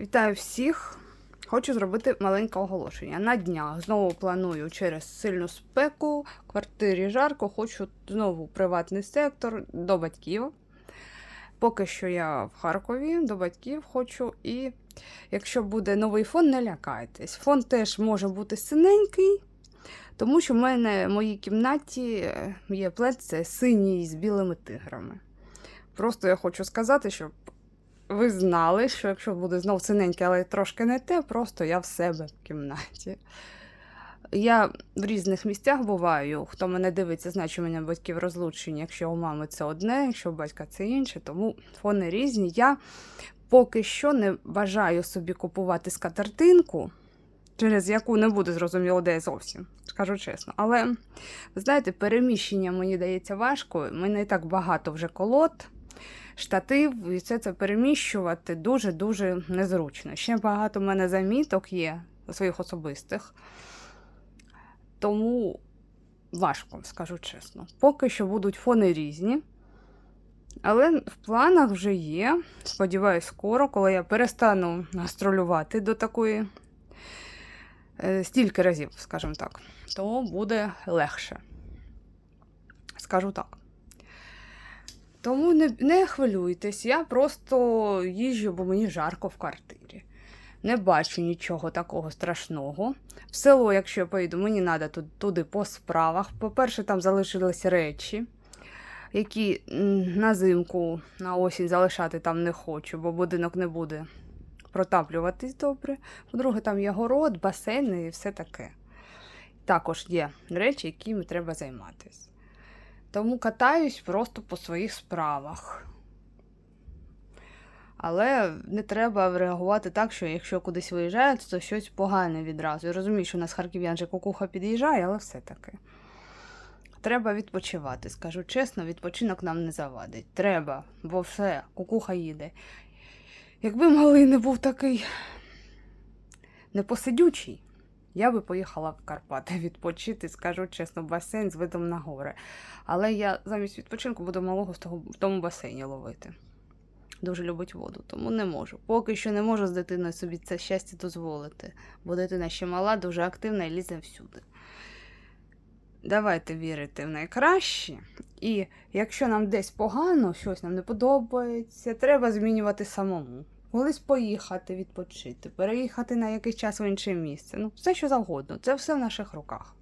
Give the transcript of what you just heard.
Вітаю всіх! Хочу зробити маленьке оголошення. На днях знову планую через сильну спеку, в квартирі жарко, хочу знову приватний сектор до батьків. Поки що я в Харкові, до батьків хочу. І якщо буде новий фон, не лякайтесь. Фон теж може бути синенький, тому що в мене в моїй кімнаті е, є плед, це синій з білими тиграми. Просто я хочу сказати, щоб ви знали, що якщо буде знов синеньке, але трошки не те, просто я в себе в кімнаті. Я в різних місцях буваю. Хто мене дивиться, знає, що у мене батьків розлучені. Якщо у мами це одне, якщо у батька це інше, тому фони різні. Я поки що не бажаю собі купувати скатертинку, через яку не буде зрозуміло, де я зовсім, скажу чесно. Але, знаєте, переміщення мені дається важко. Мене і так багато вже колод штатив, і все це переміщувати дуже-дуже незручно. Ще багато в мене заміток є своїх особистих, тому важко, скажу чесно. Поки що будуть фони різні. Але в планах вже є. Сподіваюсь, скоро, коли я перестану гастролювати до такої е, стільки разів, скажімо так, то буде легше. Скажу так. Тому не, не хвилюйтесь, я просто їжджу, бо мені жарко в квартирі. Не бачу нічого такого страшного. В село, якщо я поїду, мені треба туди, по справах. По-перше, там залишились речі, які на зимку, на осінь залишати там не хочу, бо будинок не буде протаплюватись добре. По-друге, там є город, басейн і все таке. Також є речі, якими треба займатися. Тому катаюсь просто по своїх справах. Але не треба реагувати так, що якщо кудись виїжджають, то щось погане відразу. Я розумію, що у нас харків'ян же кукуха під'їжджає, але все-таки. Треба відпочивати. Скажу чесно, відпочинок нам не завадить. Треба, бо все, кукуха їде. Якби малий не був такий непосидючий, я би поїхала в Карпати відпочити, скажу чесно, басейн з видом на гори. Але я замість відпочинку буду малого в тому басейні ловити. Дуже любить воду, тому не можу. Поки що не можу з дитиною собі це щастя дозволити, бо дитина ще мала, дуже активна і лізе всюди. Давайте вірити в найкраще. І якщо нам десь погано, щось нам не подобається, треба змінювати самому. Колись поїхати відпочити, переїхати на якийсь час в інше місце. Ну, все що завгодно, це все в наших руках.